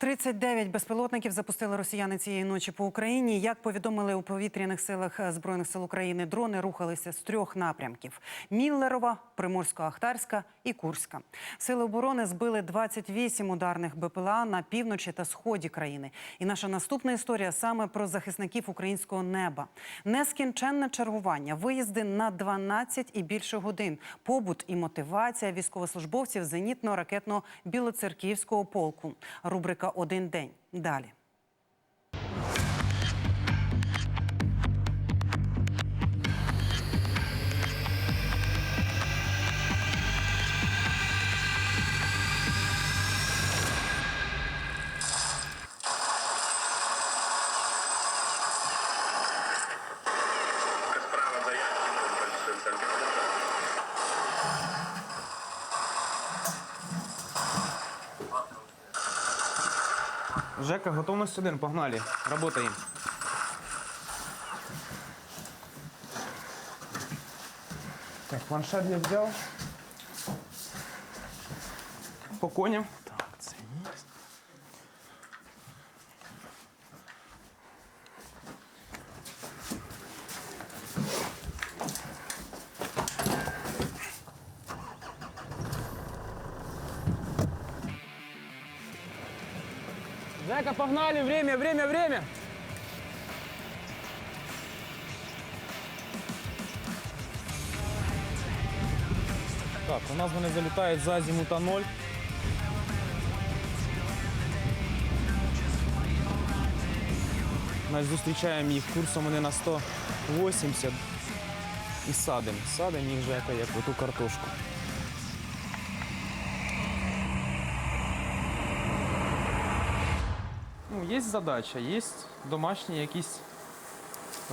39 безпілотників запустили росіяни цієї ночі по Україні. Як повідомили у повітряних силах е, збройних сил України, дрони рухалися з трьох напрямків: Міллерова, Приморсько-Ахтарська і Курська. Сили оборони збили 28 ударних БПЛА на півночі та сході країни. І наша наступна історія саме про захисників українського неба. Нескінченне чергування, виїзди на 12 і більше годин, побут і мотивація військовослужбовців зенітно-ракетного білоцерківського полку. Рубрика Один день. Далі. Жека, готовность один, погнали. Работаем. Так, планшет я взял. По коням. Погнали! Время, время, время! Так, у нас вони залітають за азімута 0. Значить, зустрічаємо їх курсом вони на 180 і садимо. Садимо їх Жека, як в ту картошку. Є задача, є домашні якісь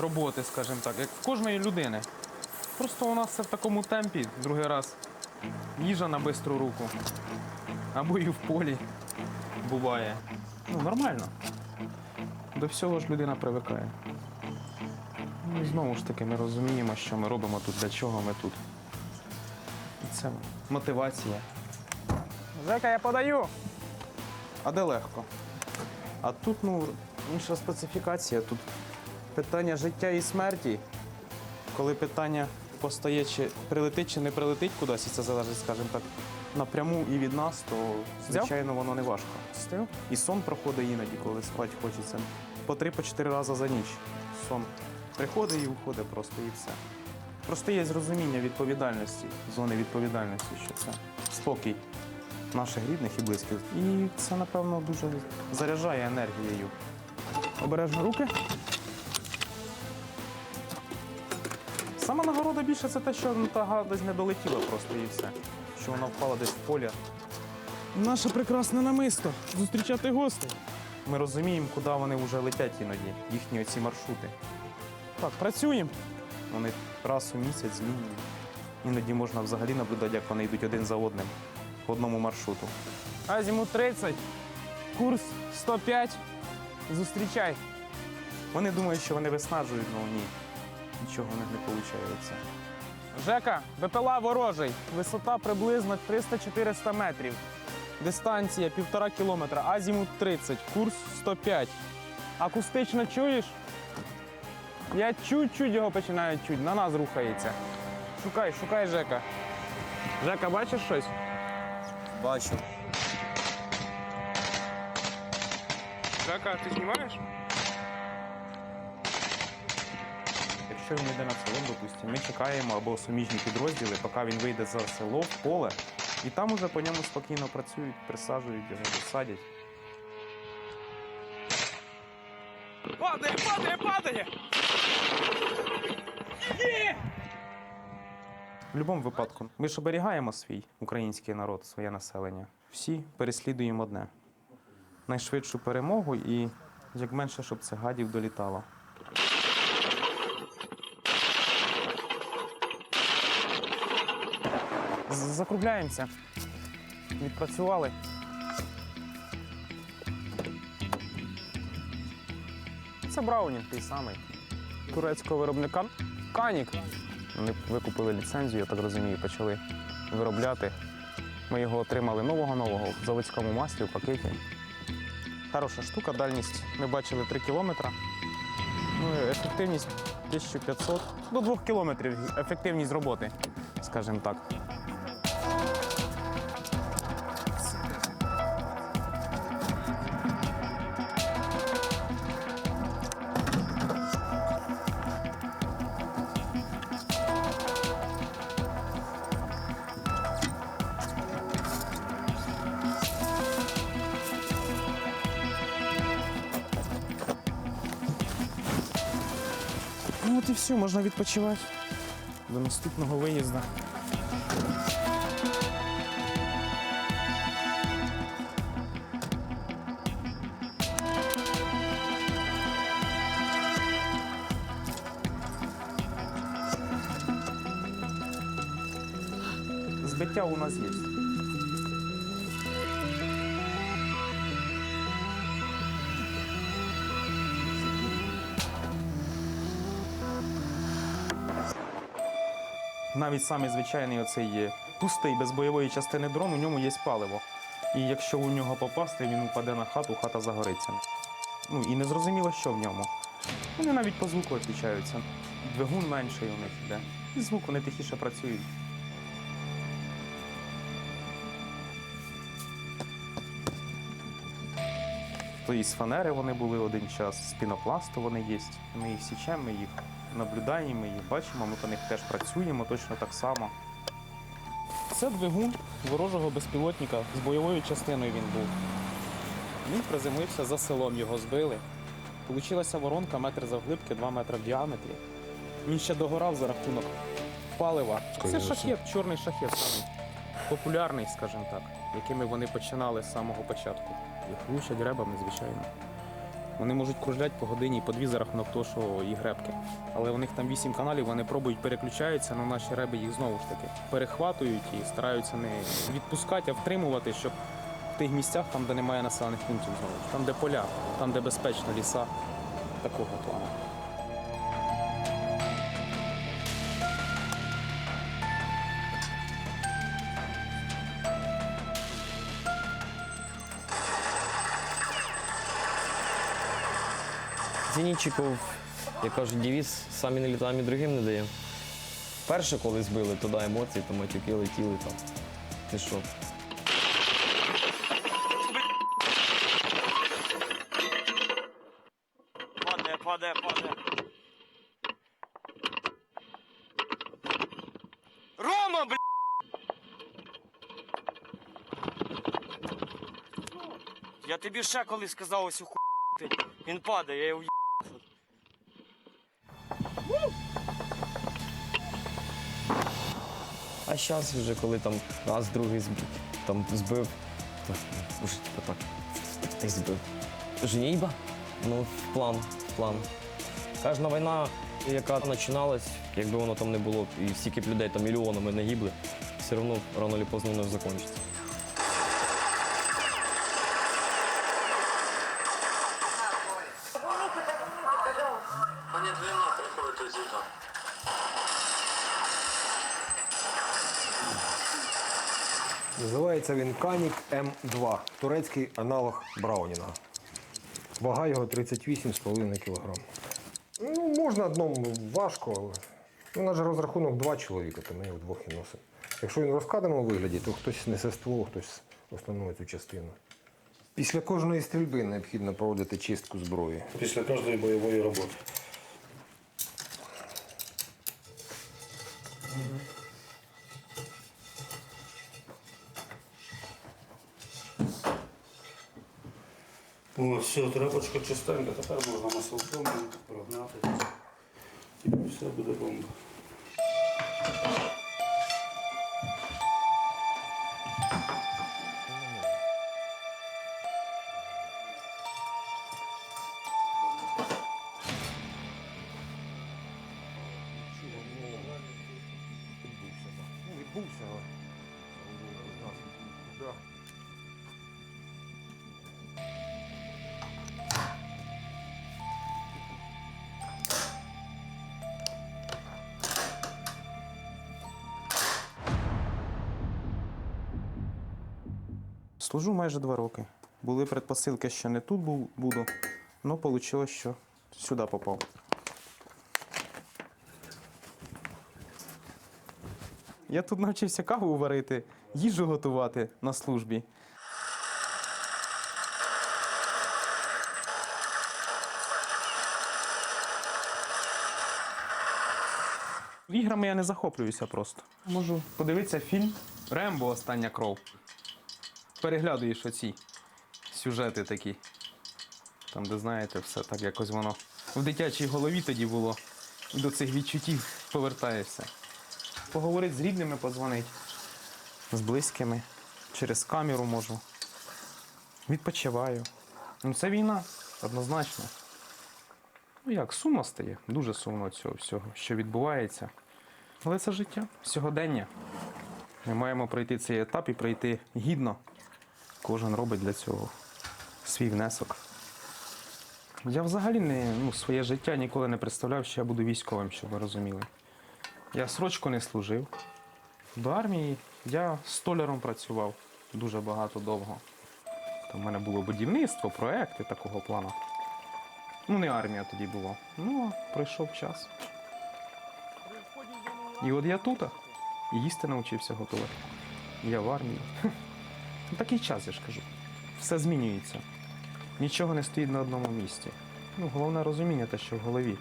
роботи, скажімо так, як в кожної людини. Просто у нас це в такому темпі, другий раз їжа на бистру руку. Або і в полі буває. Ну, нормально. До всього ж людина привикає. Ну, і знову ж таки, ми розуміємо, що ми робимо тут, для чого ми тут. І це мотивація. Жека, я подаю. А де легко? А тут ну, інша специфікація. Тут питання життя і смерті. Коли питання постає, чи прилетить, чи не прилетить кудись, і це залежить, скажімо так, напряму і від нас, то звичайно воно не важко. І сон проходить іноді, коли спати хочеться. По три, по чотири рази за ніч. Сон приходить і уходить просто і все. Просто є зрозуміння відповідальності, зони відповідальності, що це спокій наших рідних і близьких. І це, напевно, дуже заряджає енергією. Обережно руки. Сама нагорода більше це те, що та гадость не долетіла просто і все. Що вона впала десь в полі. Наше прекрасне намисто зустрічати гостей. Ми розуміємо, куди вони вже летять іноді, їхні оці маршрути. Так, працюємо. Вони раз у місяць змінюють. Іноді можна взагалі наблюдати, як вони йдуть один за одним по одному маршруту. Азімут 30, курс 105. Зустрічай. Вони думають, що вони виснажують, але ні. Нічого в них не виходить. Жека, БПЛА ворожий. Висота приблизно 300-400 метрів. Дистанція півтора кілометра. Азімут 30, курс 105. Акустично чуєш? Я чуть-чуть його починаю чуть. На нас рухається. Шукай, шукай Жека. Жека, бачиш щось? Бачу. Жека, ти знімаєш? Якщо він йде на село, допустимо, ми чекаємо або суміжні підрозділи, поки він вийде за село, в поле, і там уже по ньому спокійно працюють, присаджують його, садять. Падає, падає, падає! В будь-якому випадку, ми ж оберігаємо свій український народ, своє населення. Всі переслідуємо одне найшвидшу перемогу і як менше, щоб це гадів долітало. Закругляємося. Відпрацювали. Це Браунінг той самий. Турецького виробника Канік. Вони викупили ліцензію, я так розумію, почали виробляти. Ми його отримали нового-нового в заводському маслі в пакеті. Хороша штука, дальність ми бачили 3 кілометри. Ну, ефективність 1500 до 2 кілометрів ефективність роботи, скажімо так. Ну от і все, можна відпочивати до наступного виїзду. Збиття у нас є. Навіть самий звичайний оцей пустий без бойової частини дрон, у ньому є паливо. І якщо у нього попасти, він упаде на хату, хата загориться. Ну і не зрозуміло, що в ньому. Вони навіть по звуку відрізняються. Двигун менший у них іде. І звук вони тихіше працюють. То і з фанери вони були один час, з пінопласту вони є. Ми їх січемо, ми їх наблюдаємо, ми їх бачимо, ми по них теж працюємо точно так само. Це двигун ворожого безпілотника з бойовою частиною він був. Він приземлився за селом, його збили. Получилася воронка метр завглибки, 2 метри в діаметрі. Він ще догорав за рахунок палива. Це шахет, чорний шахет самий популярний, скажімо так, якими вони починали з самого початку. Їх лучать ребами, звичайно. Вони можуть кружляти по годині по дві за рахунок того, що їх гребки. Але у них там вісім каналів, вони пробують переключаються, але наші реби їх знову ж таки перехватують і стараються не відпускати, а втримувати, щоб в тих місцях, там, де немає населених пунктів, знову там, де поля, там, де безпечно, ліса, такого плану. Зенітчиків, як кажуть, девіз, самі не літаємо і другим не даємо. Перше, коли збили, туди емоції, там матюки летіли там. Ти що? Падає, падає, падає. Рома, бля! Я тобі ще колись сказав ось у ху... Він падає, я його зараз вже, коли там раз, другий збив, там збив, то вже типу так, ти збив. Женітьба? Ну, план, план. Кожна війна, яка починалась, якби воно там не було, і стільки б людей там мільйонами не гибли, все одно рано чи поздно воно закінчиться. Канік М2, турецький аналог Браунінга. Вага його 38,5 кг. Ну, можна одному важко, але ну, наш розрахунок два чоловіка, то ми його вдвох і носимо. Якщо він в розкладеному вигляді, то хтось несе ствол, хтось основну цю частину. Після кожної стрільби необхідно проводити чистку зброї. після кожної бойової роботи. О, все, тряпочка чистенька, тепер можна маслом прогнати. І все буде бомба. Служу майже два роки. Були предпосилки, що не тут буду, але вийшло, що сюди попав. Я тут навчився каву варити, їжу готувати на службі. Іграми я не захоплююся просто. Можу подивитися фільм Рембо Остання кров. Переглядуєш оці сюжети такі. Там, де знаєте, все так якось воно в дитячій голові тоді було. До цих відчуттів повертаєшся. Поговорити з рідними, подзвонити, з близькими. Через камеру можу. Відпочиваю. Ну, це війна, однозначно. Ну як, сумно стає. Дуже сумно цього всього, що відбувається. Але це життя, сьогодення. Ми маємо пройти цей етап і пройти гідно. Кожен робить для цього свій внесок. Я взагалі не, ну, своє життя ніколи не представляв, що я буду військовим, щоб ви розуміли. Я срочку не служив. До армії я столяром працював дуже багато довго. Там в мене було будівництво, проекти такого плану. Ну, не армія тоді була. Ну, пройшов час. І от я тут, і їсти навчився готувати. Я в армії. Ну, такий час, я ж кажу. Все змінюється. Нічого не стоїть на одному місці. Ну, головне розуміння те, що в голові.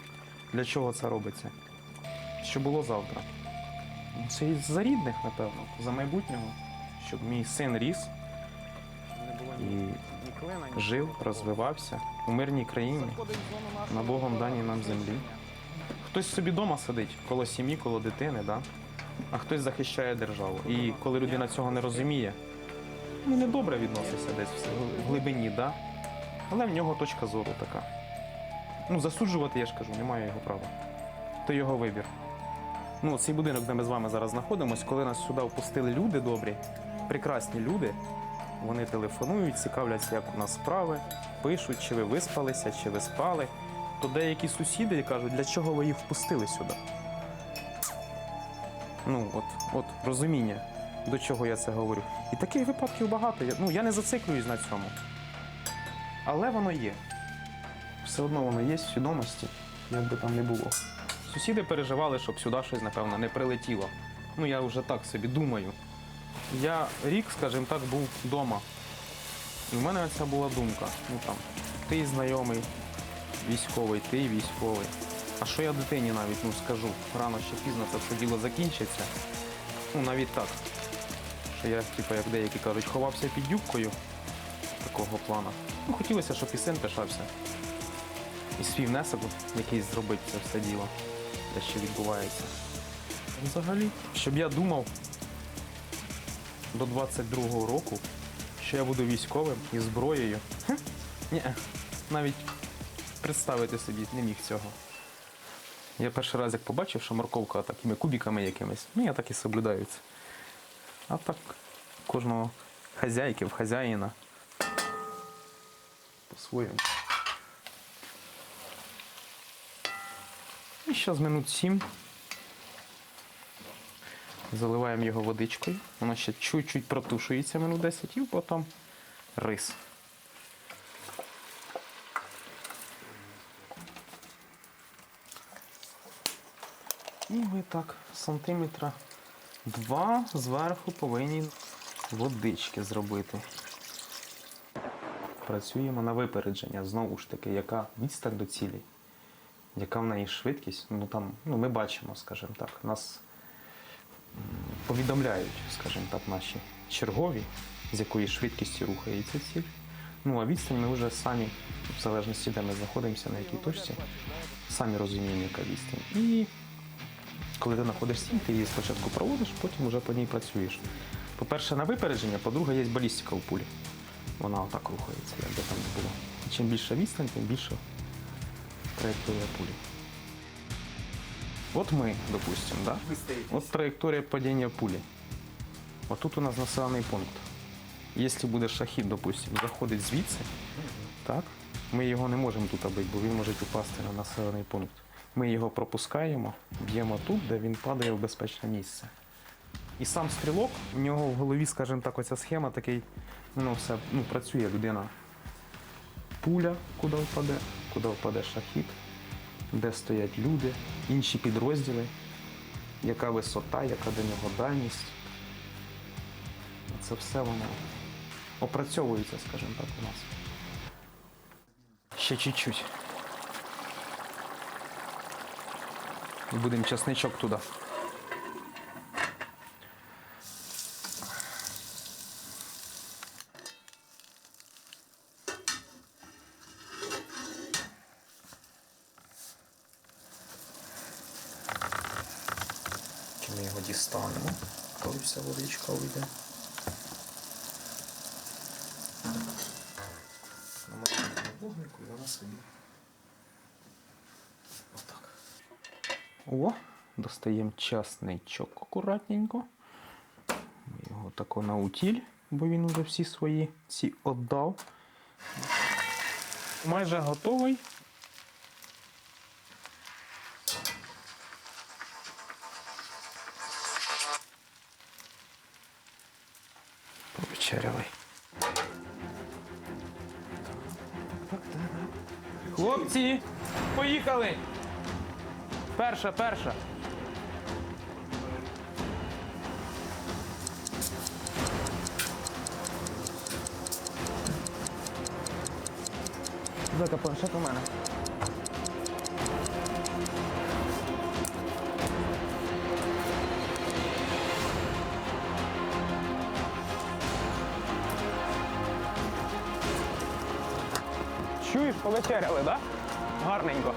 Для чого це робиться? Що було завтра? Ну, Це за рідних, напевно, за майбутнього, щоб мій син ріс і жив, розвивався у мирній країні, на Богом даній нам землі. Хтось собі вдома сидить коло сім'ї, коло дитини, да? а хтось захищає державу. І коли людина цього не розуміє, ну недобре відноситься десь в глибині, да? але в нього точка зору така. Ну, засуджувати, я ж кажу, немає його права. То його вибір. Ну, цей будинок, де ми з вами зараз знаходимося, коли нас сюди впустили люди добрі, прекрасні люди, вони телефонують, цікавляться, як у нас справи, пишуть, чи ви виспалися, чи ви спали. То деякі сусіди кажуть, для чого ви їх впустили сюди. Ну, от, от розуміння, до чого я це говорю. І таких випадків багато. Ну, я не зациклююсь на цьому. Але воно є. Все одно воно є в свідомості, як би там не було. Сусіди переживали, щоб сюди щось, напевно, не прилетіло. Ну, я вже так собі думаю. Я рік, скажімо так, був вдома. І в мене ця була думка. Ну там, ти знайомий, військовий, ти військовий. А що я дитині навіть ну, скажу, рано чи пізно це все діло закінчиться. Ну, навіть так. Я, типу, як деякі кажуть, ховався під юбкою такого плану. Ну, хотілося, щоб і син пишався. І свій внесок якийсь зробити це все діло, те, що відбувається. Взагалі, щоб я думав до 22-го року, що я буду військовим і зброєю. Хм, Ні, навіть представити собі не міг цього. Я перший раз як побачив, що морковка такими кубиками якимись, ну я так і соблюдаю це. А так кожного хазяйки, в хазяїна. По-своєму. І зараз минут сім. Заливаємо його водичкою. Воно ще чуть-чуть протушується минут 10 і потім рис. І ви так, сантиметра два зверху повинні водички зробити. Працюємо на випередження, знову ж таки, яка відстань до цілі, яка в неї швидкість. Ну там, ну ми бачимо, скажімо так, нас повідомляють, скажімо так, наші чергові, з якої швидкістю рухається ціль. Ну а відстань ми вже самі, в залежності, де ми знаходимося, на якій точці, самі розуміємо, яка відстань. І коли ти знаходиш ціль, ти її спочатку проводиш, потім вже по ній працюєш. По-перше, на випередження, по-друге, є балістика у пулі. Вона отак рухається, як би там не було. І чим більша відстань, тим більше траєкторія пулі. От ми, допустимо, да? От траєкторія падіння пулі. Отут у нас населений пункт. Якщо буде шахід, допустимо, заходить звідси, так? Ми його не можемо тут бити, бо він може упасти на населений пункт. Ми його пропускаємо, б'ємо тут, де він падає в безпечне місце. І сам стрілок, в нього в голові, скажімо так, оця схема такий Воно все ну, працює, людина. Пуля, куди впаде, куди впаде шахід, де стоять люди, інші підрозділи, яка висота, яка до нього дальність. Це все воно опрацьовується, скажімо так, у нас. Ще чуть-чуть. І будемо часничок туди. Чи ми його дістанемо, коли вся водичка вийде. Намагаємо на вогнику і вона собі. О, достаємо часничок акуратненько. Його тако на утіль, бо він уже всі свої ці віддав. Майже готовий. Повечеряли. Хлопці, поїхали! Перша, перша. Зека, планшет у мене. Чуєш, повечеряли, так? Да? Гарненько.